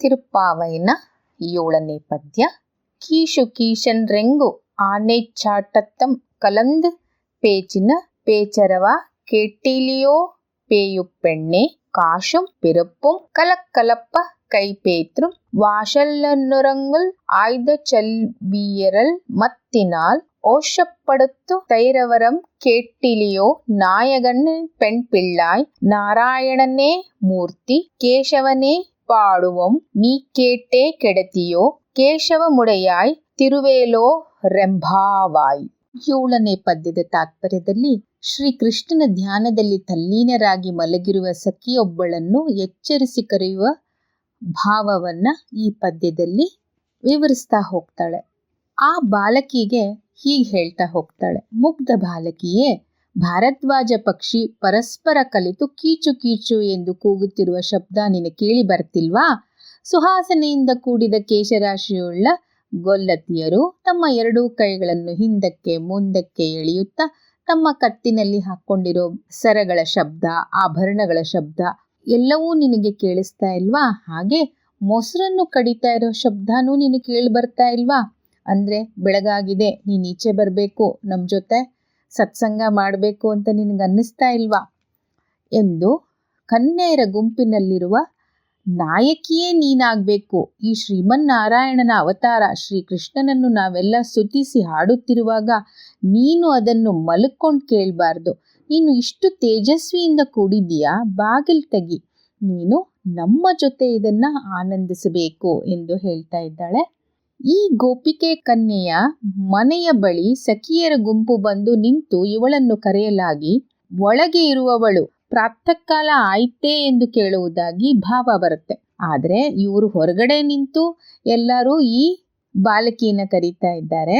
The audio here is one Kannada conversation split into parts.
ತಿರುಪ್ಪಾವೈನ ಏಳನೇ ಪದ್ಯ ಕೀಶು ಕೀಶನ್ ರೆಂಗು ಆನೆ ಚಾಟತ್ತಂ ಕಲಂದ್ பேச்சின பேச்சரவா கேட்டிலியோ பேயுப்பெண்ணே காஷும் பிறப்பும் கலக்கலப்ப கைபேற்றும் வாஷல்லன்னுரங்குல் ஆய்த செல்வியரல் மத்தினால் ஓஷப்படுத்து தைரவரம் கேட்டிலியோ நாயகன் பெண் பிள்ளாய் நாராயணனே மூர்த்தி ಕೇಶವನೇ ಪಾಡುವಂ ನೀ ಕೇಟೇ ಕೆಡತಿಯೋ ಕೇಶವಮುಡೆಯಾಯ್ ತಿರುವೇಲೋ ರೆಂಭಾವಾಯ್ ಏಳನೇ ಪದ್ಯದ ತಾತ್ಪರ್ಯದಲ್ಲಿ ಶ್ರೀಕೃಷ್ಣನ ಧ್ಯಾನದಲ್ಲಿ ತಲ್ಲೀನರಾಗಿ ಮಲಗಿರುವ ಸಖಿಯೊಬ್ಬಳನ್ನು ಎಚ್ಚರಿಸಿ ಕರೆಯುವ ಭಾವವನ್ನ ಈ ಪದ್ಯದಲ್ಲಿ ವಿವರಿಸ್ತಾ ಹೋಗ್ತಾಳೆ. ಆ ಬಾಲಕಿಗೆ ಹೀಗೆ ಹೇಳ್ತಾ ಹೋಗ್ತಾಳೆ. ಮುಗ್ಧ ಬಾಲಕಿಯೇ ಭಾರದ್ವಾಜ ಪಕ್ಷಿ ಪರಸ್ಪರ ಕಲಿತು ಕೀಚು ಕೀಚು ಎಂದು ಕೂಗುತ್ತಿರುವ ಶಬ್ದ ನಿನಗೆ ಕೇಳಿ ಬರ್ತಿಲ್ವಾ? ಸುಹಾಸನೆಯಿಂದ ಕೂಡಿದ ಕೇಶರಾಶಿಯುಳ್ಳ ಗೊಲ್ಲತಿಯರು ತಮ್ಮ ಎರಡೂ ಕೈಗಳನ್ನು ಹಿಂದಕ್ಕೆ ಮುಂದಕ್ಕೆ ಎಳೆಯುತ್ತಾ ತಮ್ಮ ಕತ್ತಿನಲ್ಲಿ ಹಾಕ್ಕೊಂಡಿರೋ ಸರಗಳ ಶಬ್ದ, ಆಭರಣಗಳ ಶಬ್ದ ಎಲ್ಲವೂ ನಿನಗೆ ಕೇಳಿಸ್ತಾ ಇಲ್ವಾ? ಹಾಗೆ ಮೊಸರನ್ನು ಕಡಿತಾ ಇರೋ ಶಬ್ದನೂ ನಿನಗೆ ಕೇಳಿ ಬರ್ತಾ ಇಲ್ವಾ? ಅಂದ್ರೆ ಬೆಳಗಾಗಿದೆ, ನೀನು ಈಚೆ ಬರಬೇಕು ನಮ್ಮ ಜೊತೆ ಸತ್ಸಂಗ ಮಾಡಬೇಕು ಅಂತ ನಿನಗೆ ಅನ್ನಿಸ್ತಾ ಇಲ್ವಾ? ಎಂದು ಕನ್ಯೆಯರ ಗುಂಪಿನಲ್ಲಿರುವ ನಾಯಕಿಯೇ ನೀನಾಗಬೇಕು. ಈ ಶ್ರೀಮನ್ನಾರಾಯಣನ ಅವತಾರ ಶ್ರೀಕೃಷ್ಣನನ್ನು ನಾವೆಲ್ಲ ಸುತಿಸಿ ಹಾಡುತ್ತಿರುವಾಗ ನೀನು ಅದನ್ನು ಮಲ್ಕೊಂಡು ಕೇಳಬಾರ್ದು. ನೀನು ಇಷ್ಟು ತೇಜಸ್ವಿಯಿಂದ ಕೂಡಿದ್ದೀಯಾ? ಬಾಗಿಲು ತೆಗಿ. ನೀನು ನಮ್ಮ ಜೊತೆ ಇದನ್ನು ಆನಂದಿಸಬೇಕು ಎಂದು ಹೇಳ್ತಾ ಇದ್ದಾಳೆ. ಈ ಗೋಪಿಕೆ ಕನ್ಯೆಯ ಮನೆಯ ಬಳಿ ಸಖಿಯರ ಗುಂಪು ಬಂದು ನಿಂತು ಇವಳನ್ನು ಕರೆಯಲಾಗಿ, ಒಳಗೆ ಇರುವವಳು ಪ್ರಾತಃಕಾಲ ಆಯ್ತೇ ಎಂದು ಕೇಳುವುದಾಗಿ ಭಾವ ಬರುತ್ತೆ. ಆದರೆ ಇವರು ಹೊರಗಡೆ ನಿಂತು ಎಲ್ಲರೂ ಈ ಬಾಲಕಿಯನ್ನ ಕರೀತಾ ಇದ್ದಾರೆ.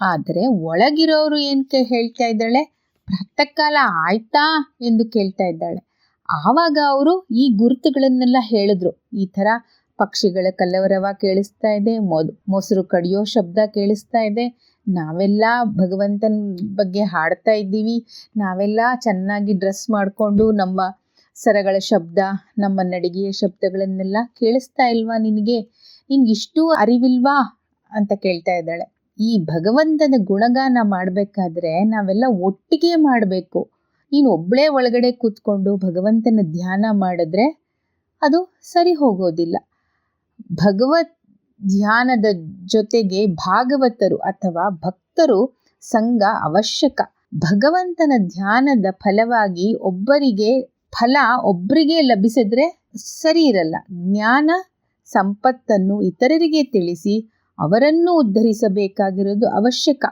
ಆದರೆ ಒಳಗಿರೋರು ಏನ್ ಹೇಳ್ತಾ ಇದ್ದಾಳೆ? ಪ್ರಾತಃಕಾಲ ಆಯ್ತಾ ಎಂದು ಕೇಳ್ತಾ ಇದ್ದಾಳೆ. ಆವಾಗ ಅವರು ಈ ಗುರುತುಗಳನ್ನೆಲ್ಲ ಹೇಳಿದ್ರು. ಈ ಥರ ಪಕ್ಷಿಗಳ ಕಲವರವ ಕೇಳಿಸ್ತಾ ಇದೆ ಮೊಸರು ಕಡಿಯೋ ಶಬ್ದ ಕೇಳಿಸ್ತಾ ಇದೆ. ನಾವೆಲ್ಲ ಭಗವಂತನ ಬಗ್ಗೆ ಹಾಡ್ತಾ ಇದ್ದೀವಿ. ನಾವೆಲ್ಲ ಚೆನ್ನಾಗಿ ಡ್ರೆಸ್ ಮಾಡಿಕೊಂಡು ನಮ್ಮ ಸರಗಳ ಶಬ್ದ, ನಮ್ಮ ನಡಿಗೆಯ ಶಬ್ದಗಳನ್ನೆಲ್ಲ ಕೇಳಿಸ್ತಾ ಇಲ್ವಾ ನಿನಗೆ? ನಿನ್ಗಿಷ್ಟು ಅರಿವಿಲ್ವಾ? ಅಂತ ಕೇಳ್ತಾ ಇದ್ದಾಳೆ. ಈ ಭಗವಂತನ ಗುಣಗಾನ ಮಾಡಬೇಕಾದ್ರೆ ನಾವೆಲ್ಲ ಒಟ್ಟಿಗೆ ಮಾಡಬೇಕು. ನೀನು ಒಬ್ಬಳೇ ಒಳಗಡೆ ಕೂತ್ಕೊಂಡು ಭಗವಂತನ ಧ್ಯಾನ ಮಾಡಿದ್ರೆ ಅದು ಸರಿ ಹೋಗೋದಿಲ್ಲ. ಭಗವತ್ ಧ್ಯಾನದ ಜೊತೆಗೆ ಭಾಗವತರು ಅಥವಾ ಭಕ್ತರು ಸಂಘ ಅವಶ್ಯಕ. ಭಗವಂತನ ಧ್ಯಾನದ ಫಲವಾಗಿ ಒಬ್ಬರಿಗೆ ಫಲ ಒಬ್ಬರಿಗೆ ಲಭಿಸಿದ್ರೆ ಸರಿ ಇರಲ್ಲ. ಜ್ಞಾನ, ಸಂಪತ್ತನ್ನು ಇತರರಿಗೆ ತಿಳಿಸಿ ಅವರನ್ನು ಉದ್ಧರಿಸಬೇಕಾಗಿರೋದು ಅವಶ್ಯಕ.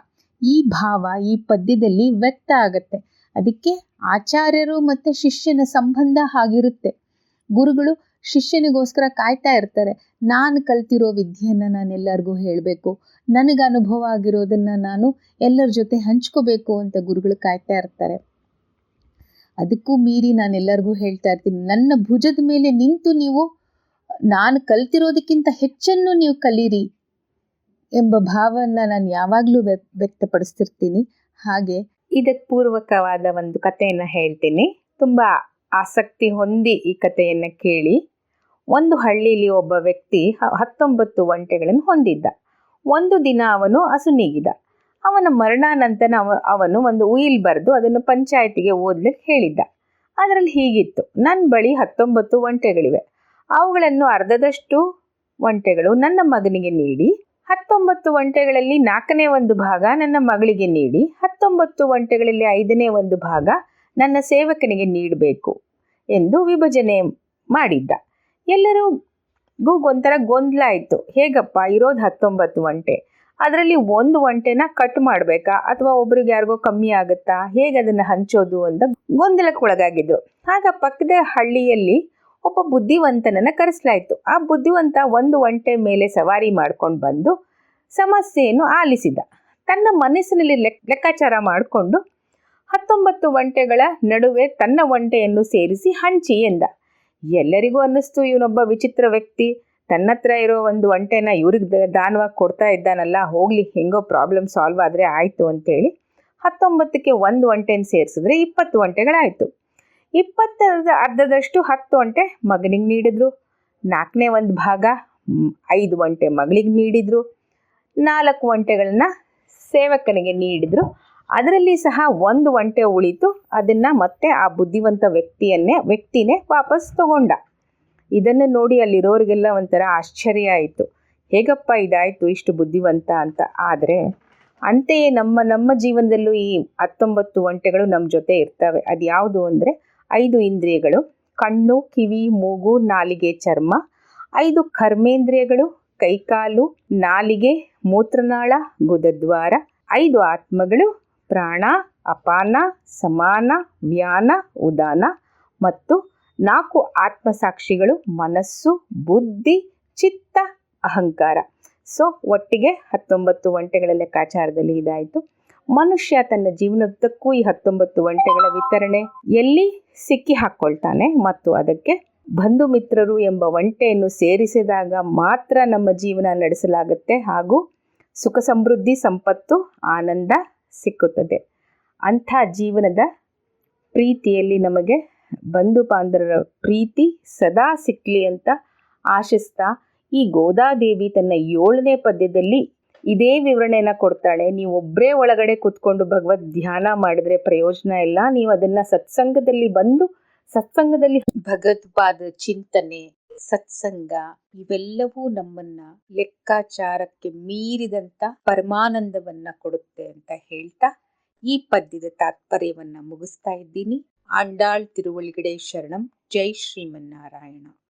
ಈ ಭಾವ ಈ ಪದ್ಯದಲ್ಲಿ ವ್ಯಕ್ತ ಆಗತ್ತೆ. ಅದಕ್ಕೆ ಆಚಾರ್ಯರು ಮತ್ತು ಶಿಷ್ಯನ ಸಂಬಂಧ ಆಗಿರುತ್ತೆ ಗುರುಗಳು ಶಿಷ್ಯನಿಗೋಸ್ಕರ ಕಾಯ್ತಾ ಇರ್ತಾರೆ. ನಾನು ಕಲ್ತಿರೋ ವಿದ್ಯೆಯನ್ನು ನಾನು ಎಲ್ಲರಿಗೂ ಹೇಳಬೇಕು. ನನಗೆ ಅನುಭವ ಆಗಿರೋದನ್ನು ನಾನು ಎಲ್ಲರ ಜೊತೆ ಹಂಚ್ಕೋಬೇಕು ಅಂತ ಗುರುಗಳು ಕಾಯ್ತಾ ಇರ್ತಾರೆ. ಅದಕ್ಕೂ ಮೀರಿ ನಾನು ಎಲ್ಲರಿಗೂ ಹೇಳ್ತಾ ಇರ್ತೀನಿ. ನನ್ನ ಭುಜದ ಮೇಲೆ ನಿಂತು ನೀವು, ನಾನು ಕಲ್ತಿರೋದಕ್ಕಿಂತ ಹೆಚ್ಚನ್ನು ನೀವು ಕಲೀರಿ ಎಂಬ ಭಾವನ ನಾನು ಯಾವಾಗಲೂ ವ್ಯಕ್ತಪಡಿಸ್ತಿರ್ತೀನಿ. ಹಾಗೆ ಇದಕ್ಕೆ ಪೂರ್ವಕವಾದ ಒಂದು ಕಥೆಯನ್ನು ಹೇಳ್ತೀನಿ. ತುಂಬ ಆಸಕ್ತಿ ಹೊಂದಿ ಈ ಕಥೆಯನ್ನು ಕೇಳಿ. ಒಂದು ಹಳ್ಳಿಯಲ್ಲಿ ಒಬ್ಬ ವ್ಯಕ್ತಿ ಹತ್ತೊಂಬತ್ತು ಒಂಟೆಗಳನ್ನು ಹೊಂದಿದ್ದ. ಒಂದು ದಿನ ಅವನು ಅಸುನೀಗಿದ ಅವನ ಮರಣಾನಂತರ ಅವ, ಅವನು ಒಂದು ಉಯಿಲ್ ಬರೆದು ಅದನ್ನು ಪಂಚಾಯತಿಗೆ ಓದ್ಲಿಕ್ಕೆ ಹೇಳಿದ್ದ. ಅದರಲ್ಲಿ ಹೀಗಿತ್ತು. ನನ್ನ ಬಳಿ ಹತ್ತೊಂಬತ್ತು ಒಂಟೆಗಳಿವೆ. ಅವುಗಳನ್ನು ಅರ್ಧದಷ್ಟು ಒಂಟೆಗಳು ನನ್ನ ಮಗನಿಗೆ ನೀಡಿ, ಹತ್ತೊಂಬತ್ತು ಒಂಟೆಗಳಲ್ಲಿ ನಾಲ್ಕನೇ ಒಂದು ಭಾಗ ನನ್ನ ಮಗಳಿಗೆ ನೀಡಿ, ಹತ್ತೊಂಬತ್ತು ಒಂಟೆಗಳಲ್ಲಿ ಐದನೇ ಒಂದು ಭಾಗ ನನ್ನ ಸೇವಕನಿಗೆ ನೀಡಬೇಕು ಎಂದು ವಿಭಜನೆ ಮಾಡಿದ್ದ. ಎಲ್ಲರಿಗೂ ಒಂಥರ ಗೊಂದಲ ಆಯಿತು. ಹೇಗಪ್ಪ? ಇರೋದು ಹತ್ತೊಂಬತ್ತು ಒಂಟೆ. ಅದರಲ್ಲಿ ಒಂದು ಒಂಟೆನ ಕಟ್ ಮಾಡಬೇಕಾ? ಅಥವಾ ಒಬ್ರಿಗೆ ಯಾರಿಗೋ ಕಮ್ಮಿ ಆಗುತ್ತಾ? ಹೇಗೆ ಅದನ್ನು ಹಂಚೋದು ಅಂತ ಗೊಂದಲಕ್ಕೆ ಒಳಗಾಗಿದ್ರು. ಆಗ ಪಕ್ಕದ ಹಳ್ಳಿಯಲ್ಲಿ ಒಬ್ಬ ಬುದ್ಧಿವಂತನನ್ನು ಕರೆಸಲಾಯಿತು. ಆ ಬುದ್ಧಿವಂತ ಒಂದು ಒಂಟೆ ಮೇಲೆ ಸವಾರಿ ಮಾಡ್ಕೊಂಡು ಬಂದು ಸಮಸ್ಯೆಯನ್ನು ಆಲಿಸಿದ. ತನ್ನ ಮನಸ್ಸಿನಲ್ಲಿ ಲೆಕ್ಕಾಚಾರ ಮಾಡಿಕೊಂಡು, ಹತ್ತೊಂಬತ್ತು ಒಂಟೆಗಳ ನಡುವೆ ತನ್ನ ಒಂಟೆಯನ್ನು ಸೇರಿಸಿ ಹಂಚಿ ಎಂದ. ಎಲ್ಲರಿಗೂ ಅನ್ನಿಸ್ತು, ಇವನೊಬ್ಬ ವಿಚಿತ್ರ ವ್ಯಕ್ತಿ. ತನ್ನ ಹತ್ರ ಇರೋ ಒಂದು ಒಂಟೆನ ಇವ್ರಿಗೆ ದಾನವಾಗಿ ಕೊಡ್ತಾ ಇದ್ದಾನಲ್ಲ, ಹೋಗ್ಲಿ, ಹೆಂಗೋ ಪ್ರಾಬ್ಲಮ್ ಸಾಲ್ವ್ ಆದರೆ ಆಯಿತು ಅಂತೇಳಿ ಹತ್ತೊಂಬತ್ತಕ್ಕೆ ಒಂದು ಒಂಟೆನ ಸೇರಿಸಿದ್ರೆ ಇಪ್ಪತ್ತು ಒಂಟೆಗಳಾಯಿತು. ಇಪ್ಪತ್ತರ ಅರ್ಧದಷ್ಟು ಹತ್ತು ಒಂಟೆ ಮಗನಿಗೆ ನೀಡಿದ್ರು. ನಾಲ್ಕನೇ ಒಂದು ಭಾಗ ಐದು ಒಂಟೆ ಮಗಳಿಗೆ ನೀಡಿದ್ರು. ನಾಲ್ಕು ಒಂಟೆಗಳನ್ನ ಸೇವಕನಿಗೆ ನೀಡಿದ್ರು. ಅದರಲ್ಲಿ ಸಹ ಒಂದು ಒಂಟೆ ಉಳಿತು, ಅದನ್ನು ಮತ್ತೆ ಆ ಬುದ್ಧಿವಂತ ವ್ಯಕ್ತಿಯನ್ನೇ, ವ್ಯಕ್ತಿನೇ ವಾಪಸ್ ತಗೊಂಡ. ಇದನ್ನು ನೋಡಿ ಅಲ್ಲಿರೋರಿಗೆಲ್ಲ ಒಂಥರ ಆಶ್ಚರ್ಯ ಆಯಿತು. ಹೇಗಪ್ಪ ಇದಾಯಿತು ಇಷ್ಟು ಬುದ್ಧಿವಂತ ಅಂತ. ಆದರೆ ಅಂತೆಯೇ ನಮ್ಮ ನಮ್ಮ ಜೀವನದಲ್ಲೂ ಈ ಹತ್ತೊಂಬತ್ತು ಒಂಟೆಗಳು ನಮ್ಮ ಜೊತೆ ಇರ್ತವೆ. ಅದು ಯಾವುದು ಅಂದರೆ ಐದು ಇಂದ್ರಿಯಗಳು. ಕಣ್ಣು, ಕಿವಿ, ಮೂಗು, ನಾಲಿಗೆ, ಚರ್ಮ. ಐದು ಕರ್ಮೇಂದ್ರಿಯಗಳು. ಕೈಕಾಲು, ನಾಲಿಗೆ, ಮೂತ್ರನಾಳ, ಗುದದ್ವಾರ. ಐದು ಆತ್ಮಗಳು. ಪ್ರಾಣ, ಅಪಾನ, ಸಮಾನ ವ್ಯಾನ ಉದಾನ ಮತ್ತು ನಾಲ್ಕು ಆತ್ಮಸಾಕ್ಷಿಗಳು ಮನಸ್ಸು, ಬುದ್ಧಿ, ಚಿತ್ತ, ಅಹಂಕಾರ. ಸೊ ಒಟ್ಟಿಗೆ ಹತ್ತೊಂಬತ್ತು ಒಂಟೆಗಳ ಲೆಕ್ಕಾಚಾರದಲ್ಲಿ ಇದಾಯಿತು. ಮನುಷ್ಯ ತನ್ನ ಜೀವನದಕ್ಕೂ ಈ ಹತ್ತೊಂಬತ್ತು ವಂಟೆಗಳ ವಿತರಣೆ ಎಲ್ಲಿ ಸಿಕ್ಕಿ ಹಾಕ್ಕೊಳ್ತಾನೆ ಮತ್ತು ಅದಕ್ಕೆ ಬಂಧು ಮಿತ್ರರು ಎಂಬ ಒಂಟೆಯನ್ನು ಸೇರಿಸಿದಾಗ ಮಾತ್ರ ನಮ್ಮ ಜೀವನ ನಡೆಸಲಾಗುತ್ತೆ ಹಾಗೂ ಸುಖ ಸಮೃದ್ಧಿ, ಸಂಪತ್ತು, ಆನಂದ ಸಿಕ್ಕುತ್ತದೆ. ಅಂಥ ಜೀವನದ ಪ್ರೀತಿಯಲ್ಲಿ ನಮಗೆ ಬಂಧು ಬಾಂಧವರ ಪ್ರೀತಿ ಸದಾ ಸಿಕ್ಕಲಿ ಅಂತ ಆಶಿಸ್ತಾ, ಈ ಗೋದಾದೇವಿ ತನ್ನ ಏಳನೇ ಪದ್ಯದಲ್ಲಿ ಇದೇ ವಿವರಣೆನ ಕೊಡ್ತಾಳೆ. ನೀವು ಒಬ್ಬರೇ ಒಳಗಡೆ ಕೂತ್ಕೊಂಡು ಭಗವದ್ ಧ್ಯಾನ ಮಾಡಿದ್ರೆ ಪ್ರಯೋಜನ ಇಲ್ಲ. ನೀವು ಅದನ್ನ ಸತ್ಸಂಗದಲ್ಲಿ ಬಂದು, ಸತ್ಸಂಗದಲ್ಲಿ ಭಗವತ್ಪಾದ ಚಿಂತನೆ ಸತ್ಸಂಗ ಇವೆಲ್ಲವೂ ನಮ್ಮನ್ನ ಲೆಕ್ಕಾಚಾರಕ್ಕೆ ಮೀರಿದಂತ ಪರಮಾನಂದವನ್ನ ಕೊಡುತ್ತೆ ಅಂತ ಹೇಳ್ತಾ ಈ ಪದ್ಯದ ತಾತ್ಪರ್ಯವನ್ನ ಮುಗಿಸ್ತಾ ಇದ್ದೀನಿ. ಆಂಡಾಳ್ ತಿರುವಳಿಗಡೆ ಶರಣಂ. ಜೈ ಶ್ರೀಮನ್ನಾರಾಯಣ.